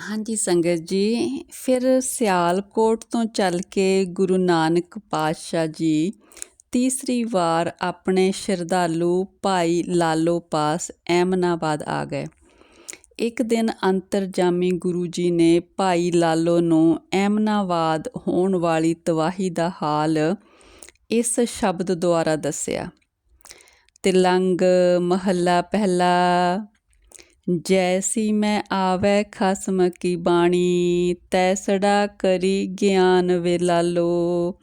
ਹਾਂਜੀ ਸੰਗਤ ਜੀ, ਫਿਰ ਸਿਆਲਕੋਟ ਤੋਂ ਚੱਲ ਕੇ ਗੁਰੂ ਨਾਨਕ ਪਾਤਸ਼ਾਹ ਜੀ ਤੀਸਰੀ ਵਾਰ ਆਪਣੇ ਸ਼ਰਧਾਲੂ ਭਾਈ ਲਾਲੋ ਪਾਸ ਐਮਨਾਬਾਦ ਆ ਗਏ। ਇੱਕ ਦਿਨ ਅੰਤਰਜਾਮੀ ਗੁਰੂ ਜੀ ਨੇ ਭਾਈ ਲਾਲੋ ਨੂੰ ਐਮਨਾਬਾਦ ਹੋਣ ਵਾਲੀ ਤਬਾਹੀ ਦਾ ਹਾਲ ਇਸ ਸ਼ਬਦ ਦੁਆਰਾ ਦੱਸਿਆ। ਤਿਲੰਗ ਮਹੱਲਾ ਪਹਿਲਾ ਜੈਸੀ ਮੈਂ ਆਵੈ ਖਸਮ ਕੀ ਬਾਣੀ ਤੈਸੜਾ ਕਰੀ ਗਿਆਨ ਵੇ ਲਾਲੋ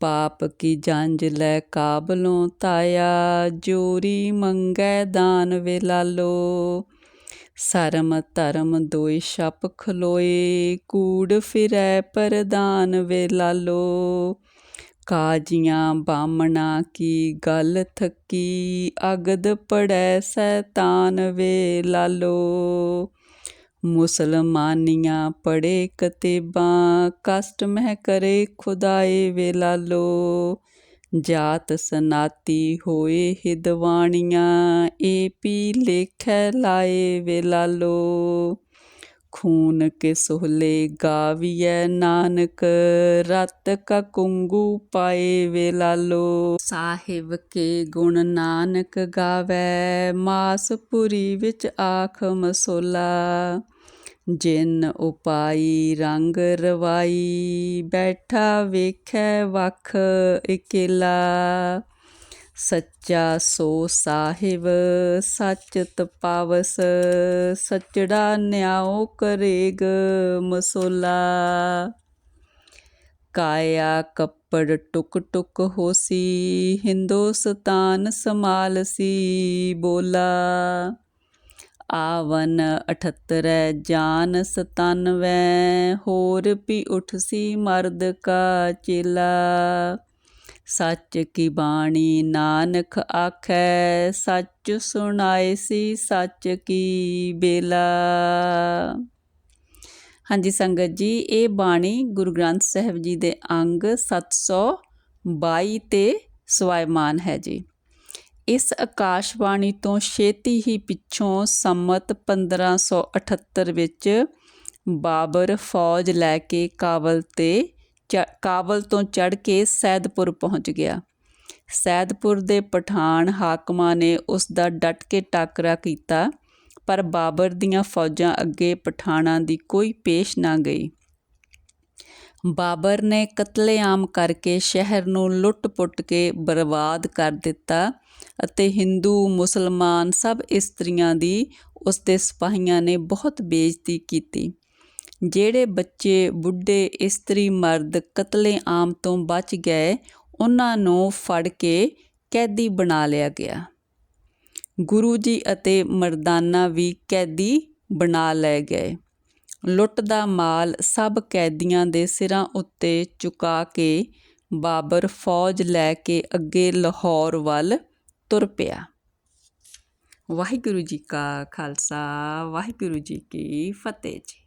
ਪਾਪ ਕੀ ਜੰਜ ਲੈ ਕਾਬਲੋਂ ਤਾਇਆ ਜੋਰੀ ਮੰਗੈ ਦਾਨ ਵੇ ਲਾਲੋ ਸਰਮ ਧਰਮ ਦੋਇ ਛਪ ਖਲੋਏ ਕੂੜ ਫਿਰੈ ਪਰਦਾਨ ਵੇ ਲਾਲੋ ਕਾਜੀਆਂ ਬਾਮਣਾ ਕੀ ਗੱਲ ਥੱਕੀ? ਅਗਦ ਪੜੈ ਸੈਤਾਨ ਵੇ ਲਾਲੋ ਮੁਸਲਮਾਨੀਆਂ ਪੜੇ ਕਤੇਬਾਂ, ਕਸ਼ਟ ਮਹਿ ਕਰੇ ਖੁਦਾਏ ਵੇ ਲਾਲੋ ਜਾਤ ਸਨਾਤੀ ਹੋਏ ਹਿਦਵਾਣੀਆਂ, ਏ ਪੀ ਲੇਖੈ ਲਾਏ ਵੇ ਲਾਲੋ ਖੂਨ ਕੇ ਸੋਹਲੇ ਗਾਵੀਐ ਨਾਨਕ, ਰਤ ਕਾ ਕੁੰਗੂ ਪਾਏ ਵੇ ਲਾਲੋ ਸਾਹਿਬ ਕੇ ਗੁਣ ਨਾਨਕ ਗਾਵੇ ਮਾਸਪੁਰੀ ਵਿੱਚ ਆਖ ਮਸੋਲਾ। ਜਿਨ ਉਪਾਈ ਰੰਗ ਰਵਾਈ, ਬੈਠਾ ਵੇਖੈ ਵਖ ਇਕੇਲਾ। ਸੱਚਾ ਸੋ ਸਾਹਿਬ, ਸੱਚ ਤਪਾਵਸ, ਸਚੜਾ ਨਿਆਉ ਕਰੇਗ ਮਸੋਲਾ। ਕਾਇਆ ਕੱਪੜ ਟੁਕ ਟੁਕ ਹੋਸੀ, ਹਿੰਦੁਸਤਾਨ ਸਮਾਲਸੀ ਬੋਲਾ। ਆਵਨ 78 ਜਾਨ 97 ਹੋਰ ਵੀ ਉਠਸੀ ਮਰਦ ਕਾ ਚੇਲਾ। ਸੱਚ ਕੀ ਬਾਣੀ ਨਾਨਕ ਆਖੈ, ਸੱਚ ਸੁਣਾਏ ਸੀ, ਸੱਚ ਕੀ ਬੇਲਾ। ਹਾਂਜੀ ਸੰਗਤ ਜੀ, ਇਹ ਬਾਣੀ ਗੁਰੂ ਗ੍ਰੰਥ ਸਾਹਿਬ ਜੀ ਦੇ ਅੰਗ 722 ਤੇ ਸਵਾਇਮਾਨ ਹੈ ਜੀ। ਇਸ ਆਕਾਸ਼ਵਾਣੀ ਤੋਂ ਛੇਤੀ ਹੀ ਪਿੱਛੋਂ ਸੰਮਤ 1578 ਵਿੱਚ ਬਾਬਰ ਫੌਜ ਲੈ ਕੇ ਕਾਬਲ ਤੇ ਕਾਬਲ ਤੋਂ ਚੜ ਕੇ ਸੈਦਪੁਰ ਪਹੁੰਚ ਗਿਆ। ਸੈਦਪੁਰ ਦੇ ਪਠਾਨ ਹਾਕਮਾਂ ਨੇ ਉਸ ਦਾ ਡਟ ਕੇ ਟਾਕਰਾ ਕੀਤਾ, ਪਰ ਬਾਬਰ ਦੀਆਂ ਫੌਜਾਂ ਅੱਗੇ ਪਠਾਨਾਂ ਦੀ ਕੋਈ ਪੇਸ਼ ਨਾ ਗਈ। ਬਾਬਰ ਨੇ ਕਤਲੇਆਮ ਕਰਕੇ ਸ਼ਹਿਰ ਨੂੰ ਲੁੱਟ-ਪੁੱਟ ਕੇ ਬਰਬਾਦ ਕਰ ਦਿੱਤਾ ਅਤੇ ਹਿੰਦੂ, ਮੁਸਲਮਾਨ ਸਭ ਇਸਤਰੀਆਂ ਦੀ ਉਸ ਦੇ ਸਿਪਾਹੀਆਂ ਨੇ ਬਹੁਤ ਬੇਇੱਜ਼ਤੀ ਕੀਤੀ। ਜਿਹੜੇ ਬੱਚੇ, ਬੁੱਢੇ, ਇਸਤਰੀ, ਮਰਦ, ਕਤਲੇਆਮ ਤੋਂ ਬਚ ਗਏ, ਉਹਨਾਂ ਨੂੰ ਫੜ ਕੇ ਕੈਦੀ ਬਣਾ ਲਿਆ ਗਿਆ। ਗੁਰੂ ਜੀ ਅਤੇ ਮਰਦਾਨਾ ਵੀ ਕੈਦੀ ਬਣਾ ਲਏ ਗਏ। ਲੁੱਟ ਦਾ ਮਾਲ ਸਭ ਕੈਦੀਆਂ ਦੇ ਸਿਰਾਂ ਉੱਤੇ ਚੁਕਾ ਕੇ ਬਾਬਰ ਫੌਜ ਲੈ ਕੇ ਅੱਗੇ ਲਾਹੌਰ ਵੱਲ ਤੁਰ ਪਿਆ। ਵਾਹਿਗੁਰੂ ਜੀ ਕਾ ਖਾਲਸਾ, ਵਾਹਿਗੁਰੂ ਜੀ ਕੀ ਫਤਿਹ ਜੀ।